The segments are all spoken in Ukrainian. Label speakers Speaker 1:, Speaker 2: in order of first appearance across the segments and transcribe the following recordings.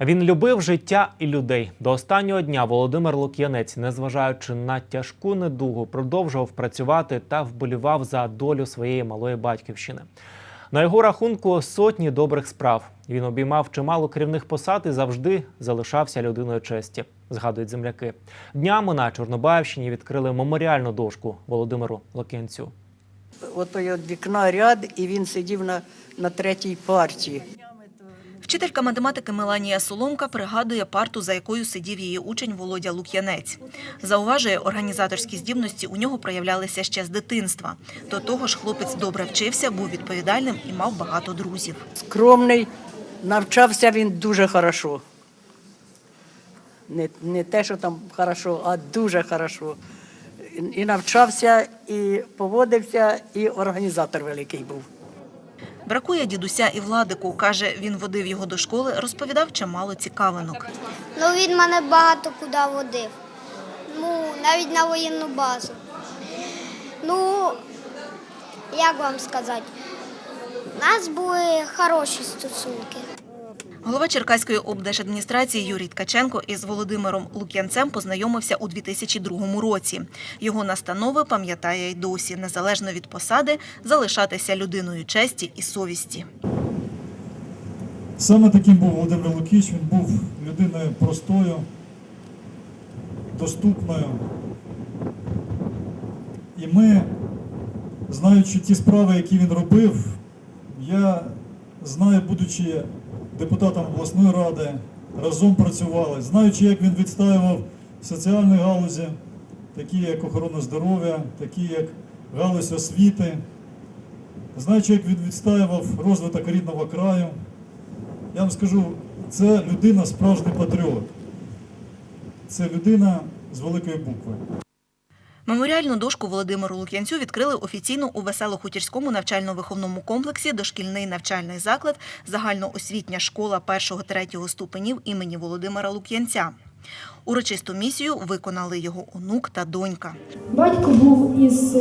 Speaker 1: Він любив життя і людей. До останнього дня Володимир Лук'янець, незважаючи на тяжку недугу, продовжував працювати та вболівав за долю своєї малої батьківщини. На його рахунку сотні добрих справ. Він обіймав чимало керівних посад і завжди залишався людиною честі, згадують земляки. Днями на Чорнобаївщині відкрили меморіальну дошку Володимиру Лук'янцю.
Speaker 2: Ото від вікна ряд, і він сидів на, на третій парті.
Speaker 3: Вчителька математики Меланія Соломка пригадує парту, за якою сидів її учень Володя Лук'янець. Зауважує, організаторські здібності у нього проявлялися ще з дитинства. До того ж, хлопець добре вчився, був відповідальним і мав багато друзів.
Speaker 2: Скромний, навчався він дуже хорошо. Не, не те, що там хорошо, а дуже хорошо. І навчався, і поводився, і організатор великий був.
Speaker 3: Бракує дідуся і владику. Каже, він водив його до школи, розповідав чимало цікавинок.
Speaker 4: Ну, він мене багато куди водив. Ну, навіть на воєнну базу. Ну, як вам сказати, у нас були хороші стосунки.
Speaker 3: Голова Черкаської облдержадміністрації Юрій Ткаченко із Володимиром Лук'янцем познайомився у 2002 році. Його настанови пам'ятає й досі, незалежно від посади, залишатися людиною честі і совісті.
Speaker 5: Саме таким був Володимир Лукіч, він був людиною простою, доступною. І ми, знаючи ті справи, які він робив, я знаю, будучи депутатом обласної ради, разом працювали, знаючи, як він відстаював соціальні галузі, такі як охорона здоров'я, такі як галузь освіти, знаючи, як він відстаював розвиток рідного краю. Я вам скажу, це людина справжній патріот. Це людина з великої букви.
Speaker 3: Меморіальну дошку Володимиру Лук'янцю відкрили офіційно у Веселохутірському навчально-виховному комплексі дошкільний навчальний заклад, загальноосвітня школа 1-3 ступенів імені Володимира Лук'янця. Урочисту місію виконали його онук та донька.
Speaker 6: Батько був із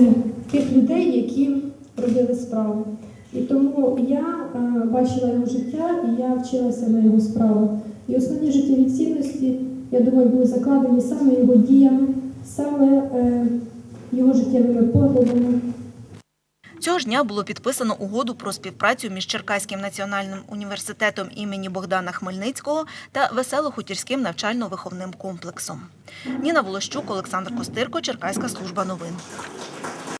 Speaker 6: тих людей, які робили справу. І тому я е, бачила його життя і я вчилася на його справах. І основні життєві цінності, я думаю, були закладені саме його діями, саме е, його життєвими поглядами.
Speaker 3: Цього ж дня було підписано угоду про співпрацю між Черкаським національним університетом імені Богдана Хмельницького та Веселохутірським навчально-виховним комплексом. Ніна Волощук, Олександр Костирко, Черкаська служба новин.